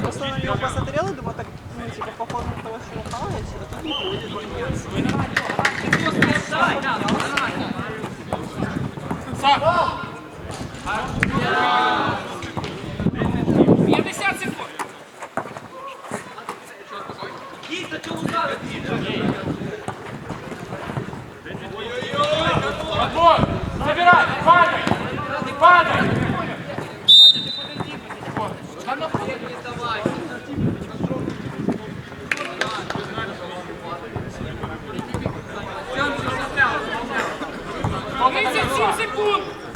Просто на него посмотрела, думаю, так, ну, типа, похоже на того, что он хавает, а тут не ходит. Отбор! Забирай! Падай! Падай! Тридцать семь секунд!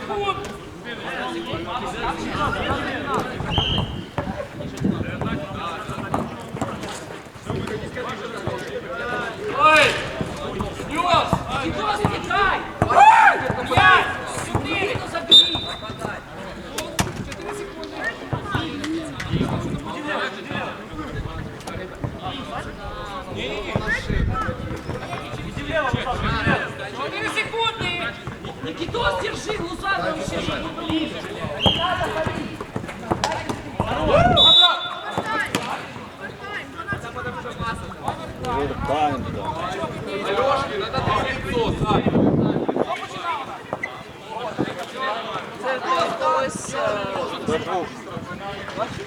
секунд. Ой! Нес! Никто закидай! Пять! Сюди, ну забери! Чотири секунди. Ні-ні-ні. Чотири секунди! Никитос, держи, ну Це хтось... Дванадцять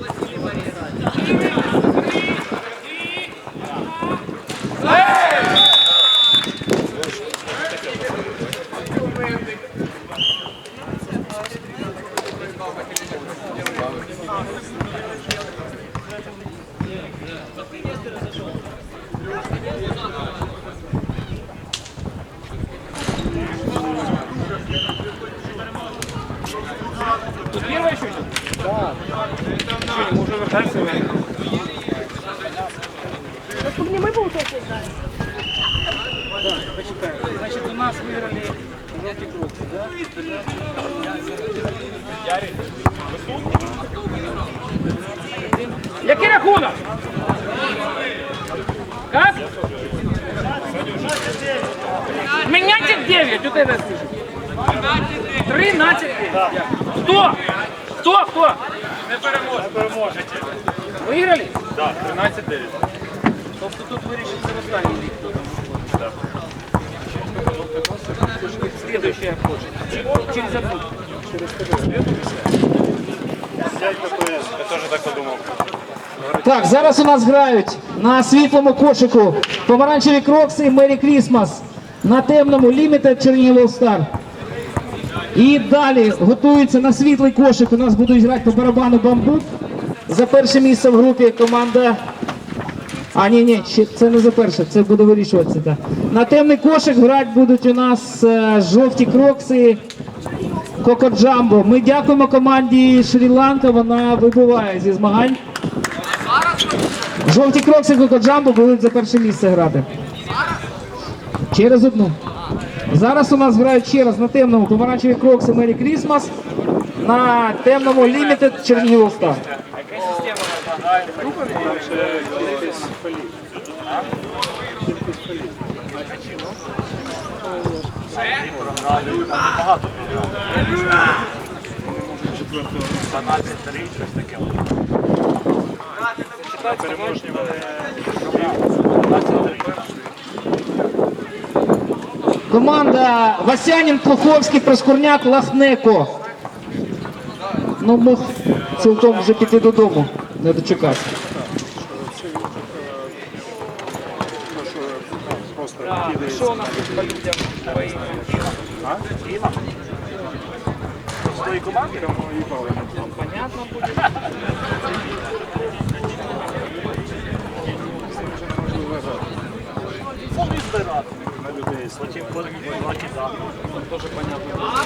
Что, мы уже вертаемся? Не ми, получается, играем? Да, почитаем. Значит, у нас выиграли желтый круг, да? Який рахунок? Как? Меняйте 9, вот это слышу. 13 9. Кто? Кто? Кто? Не переможете. Выиграли? Так, 13-9. Тобто тут вирішиться в останній рік. Следующая хочет. Через одну. Я теж так подумав. Так, зараз у нас грають на світлому кошику помаранчеві крокси Мері Крісмас. На темному Limited Чернігів Star. І далі готуються на світлий кошик. У нас будуть грати по барабану бамбук. За перше місце в групі команда. А, ні, ні, це не за перше, це буде вирішуватися. Так. На темний кошик грати будуть у нас е, жовті крокси Кокоджамбо. Ми дякуємо команді Шрі-Ланка, вона вибуває зі змагань. Жовті крокси Кокоджамбо будуть за перше місце грати. Через одну. Зараз у нас грають ще раз на темному помаранчеві крокси Мері Крісмас. На темному Limited Чернігів All Star. Команда Васянін, Плоховський, Проскурняк, Лахнеко. Ну, мог цілком вже піти додому, не? Команди? Понятно буде. Фонди збирати людей. Потім потім. Тоже понятно.